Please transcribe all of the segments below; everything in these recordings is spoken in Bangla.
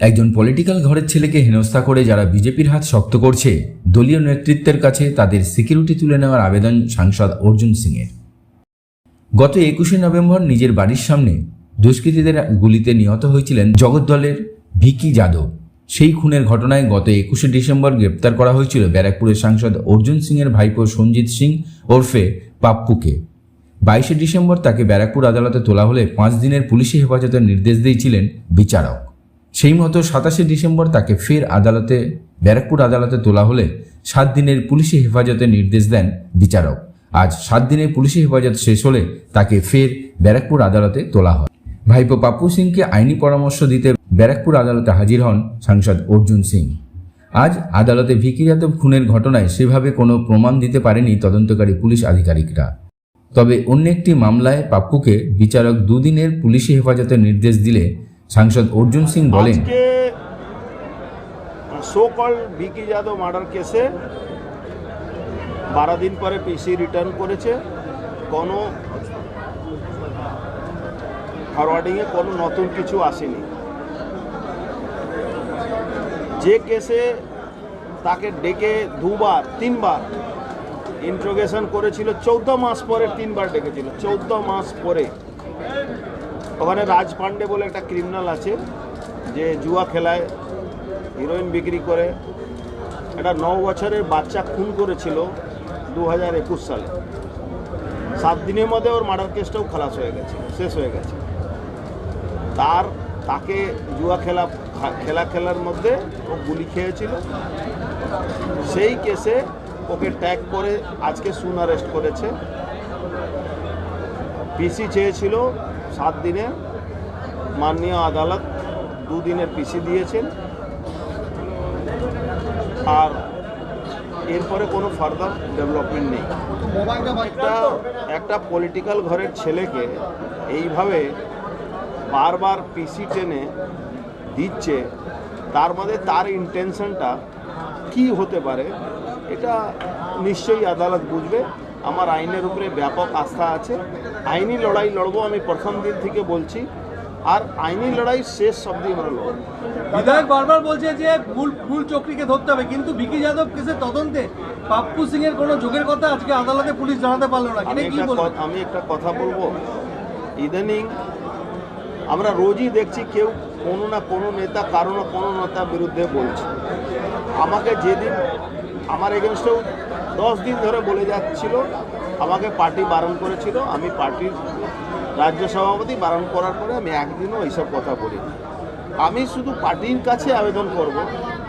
একজন পলিটিক্যাল ঘরের ছেলেকে হেনস্থা করে যারা বিজেপির হাত শক্ত করছে, দলীয় নেতৃত্বের কাছে তাদের সিকিউরিটি তুলে নেওয়ার আবেদন সাংসদ অর্জুন সিংয়ের। গত একুশে নভেম্বর নিজের বাড়ির সামনে দুষ্কৃতীদের গুলিতে নিহত হয়েছিলেন জগদ্দলের ভিকি যাদব। সেই খুনের ঘটনায় গত একুশে ডিসেম্বর গ্রেপ্তার করা হয়েছিল ব্যারাকপুরের সাংসদ অর্জুন সিংয়ের ভাইপো সঞ্জিত সিং ওরফে পাপ্পুকে। বাইশে ডিসেম্বর তাকে ব্যারাকপুর আদালতে তোলা হলে পাঁচ দিনের পুলিশি হেফাজতের নির্দেশ দিয়েছিলেন বিচারক। সেই মতো সাতাশে ডিসেম্বর তাকে ফের আদালতে, ব্যারাকপুর আদালতে তোলা হলে সাত দিনের পুলিশি হেফাজতে নির্দেশ দেন বিচারক। আজ সাত দিনের পুলিশি হেফাজত শেষ হলে তাকে ফের ব্যারাকপুর আদালতে তোলা হয়। ভাইপো পাপ্পু সিংকে আইনি পরামর্শ দিতে ব্যারাকপুর আদালতে হাজির হন সাংসদ অর্জুন সিং। আজ আদালতে ভিকি যাদব খুনের ঘটনায় সেভাবে কোনো প্রমাণ দিতে পারেনি তদন্তকারী পুলিশ আধিকারিকরা। তবে অন্য একটি মামলায় পাপ্পুকে বিচারক দুদিনের পুলিশি হেফাজতের নির্দেশ দিলে সাংসদ অর্জুন সিং বলেন, আজকে so called Vicky Yadav murder কেসে বারো দিন পরে পিসি রিটার্ন করেছে। কোনো ফরওয়ার্ডিংয়ে কোনো নতুন কিছু আসেনি। যে কেসে তাকে ডেকে দুবার, তিনবার ইন্ট্রোগেশন করেছিল, চৌদ্দ মাস পরে তিনবার ডেকেছিল, চৌদ্দ মাস পরে। ওখানে রাজ পান্ডে বলে একটা ক্রিমিনাল আছে, যে জুয়া খেলায় হিরোইন বিক্রি করে। একটা ন বছরের বাচ্চা খুন করেছিল দু হাজার একুশ সালে। সাত দিনের মধ্যে ওর মার্ডার কেসটাও খালাস হয়ে গেছে, শেষ হয়ে গেছে। তার, তাকে জুয়া খেলা খেলা খেলার মধ্যে ও গুলি খেয়েছিল। সেই কেসে ওকে ট্যাগ করে আজকে সুন অ্যারেস্ট করেছে। পিসি চেয়েছিল সাত দিনে। মাননীয় আদালত দুদিনের পিসি দিয়েছেন। আর এরপরে কোনো ফার্দার ডেভেলপমেন্ট নেই। একটা একটা পলিটিক্যাল ঘরের ছেলেকে এইভাবে বারবার পিসি টেনে দিচ্ছে, তার মধ্যে তার ইন্টেনশনটা কি হতে পারে, এটা নিশ্চয়ই আদালত বুঝবে। আমার আইনের উপরে ব্যাপক আস্থা আছে। আইনি লড়াই লড়বো আমি প্রথম দিন থেকে বলছি। আর আইনি লড়াই শেষ অবধি আমরা লড়বো। বিধায়ক বারবার বলছে যে মূল মূল চক্রীকে ধরতে হবে। কিন্তু ভিকি যাদব কেসের তদন্তে পাপ্পু সিং এর কোনো যোগের কথা আজকে আদালতে পুলিশ জানাতে পারল না। কি আমি একটা কথা বলব। ইদানিং আমরা রোজই দেখছি কেউ কোনো না কোনো নেতা কারও না কোনো নেতার বিরুদ্ধে বলছে। আমাকে যেদিন আমার এগেনস্টেও দশ দিন ধরে বলে যাচ্ছিল, আমাকে পার্টি বারণ করেছিল। আমি পার্টির রাজ্য সভাপতি বারণ করার পরে আমি একদিনও এইসব কথা বলিনি। আমি শুধু পার্টির কাছে আবেদন করব।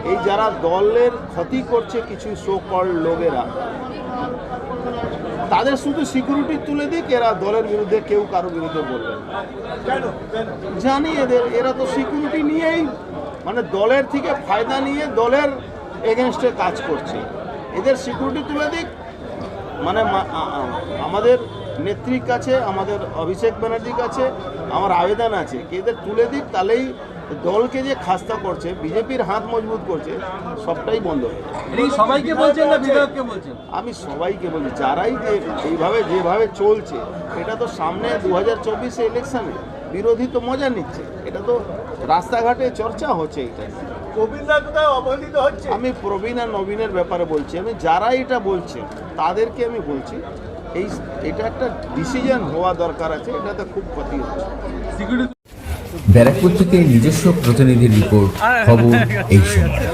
এই যারা দলের ক্ষতি করছে কিছু কল লোকেরা, তাদের শুধু সিকিউরিটি তুলে দিক, এরা দলের বিরুদ্ধে কেউ কারও বিরুদ্ধে বলবে। জানি এদের, এরা তো সিকিউরিটি নিয়েই মানে দলের থেকে ফায়দা নিয়ে দলের এগেনস্টে কাজ করছে। এদের সিকিউরিটি তুলে দিক। মানে আমাদের নেত্রীর কাছে আমাদের অভিষেক ব্যানার্জির কাছে আমার আবেদন আছে কি এদের তুলে দিক তাহলেই দলকে যে খাস্তা করছে বিজেপির হাত মজবুত করছে সবটাই বন্ধ হয়ে সবাইকে বলছেন না বিধায়ককে বলছেন? আমি সবাইকে বলি যারাই যে এইভাবে যেভাবে চলছে এটা তো সামনে দু হাজার চব্বিশে ইলেকশানে বিরোধী তো মজা নিচ্ছে। এটা তো রাস্তাঘাটে চর্চা হচ্ছে এটা আমি প্রবীণ আর নবীনের ব্যাপারে বলছি। আমি যারা এটা বলছে তাদেরকে আমি বলছি এই এটা একটা ডিসিশন হওয়া দরকার আছে এটাতে খুব ক্ষতি হচ্ছে। ব্যারাকপুর থেকে নিজস্ব প্রতিনিধির রিপোর্ট খবর এই সময়।